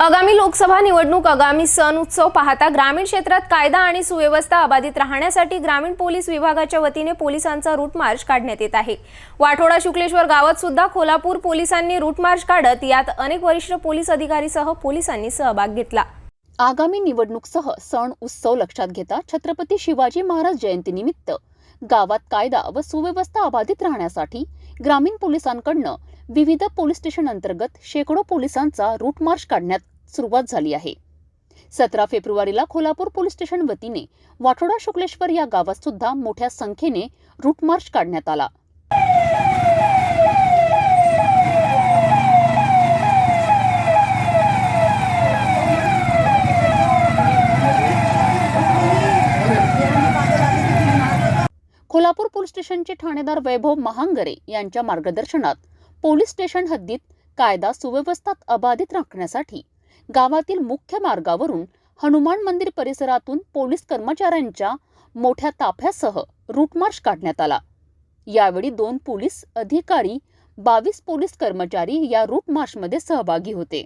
आगामी लोकसभा निवडणूक आगामी सण उत्सव पाहता ग्रामीण क्षेत्रात कायदा आणि सुव्यवस्था अबाधित राहण्यासाठी ग्रामीण पोलीस विभागाच्या वतीने पोलिसांचा रूट मार्च काढण्यात येत आहे. वाठोडा शुक्लेश्वर गावात सुद्धा कोल्हापूर पोलिसांनी रूट मार्च काढत यात अनेक वरिष्ठ पोलीस अधिकारीसह पोलिसांनी सहभाग घेतला. आगामी निवडणूकसह सण उत्सव लक्षात घेता छत्रपती शिवाजी महाराज जयंतीनिमित्त गावात कायदा व सुव्यवस्था अबाधित राहण्यासाठी ग्रामीण पोलिसांकडनं विविध पोलीस स्टेशन अंतर्गत शेकडो पोलिसांचा रूट मार्च काढण्यात सुरुवात झाली आहे. सतरा फेब्रुवारीला कोल्हापूर पोलीस स्टेशन वतीने वाठोडा शुक्लेश्वर या गावात सुद्धा मोठ्या संख्येने रूट मार्च काढण्यात आला. कोल्हापूर पोलीस स्टेशनचे ठाणेदार वैभव महांगरे यांच्या मार्गदर्शनात पोलीस स्टेशन हद्दीत कायदा सुव्यवस्था अबाधित राखण्यासाठी गावातील मुख्य मार्गावरून हनुमान मंदिर परिसरातून पोलीस कर्मचाऱ्यांच्या मोठ्या ताफ्यासह रूटमार्च काढण्यात आला. यावेळी दोन पोलीस अधिकारी बावीस पोलीस कर्मचारी या रूट मार्चमध्ये सहभागी होते.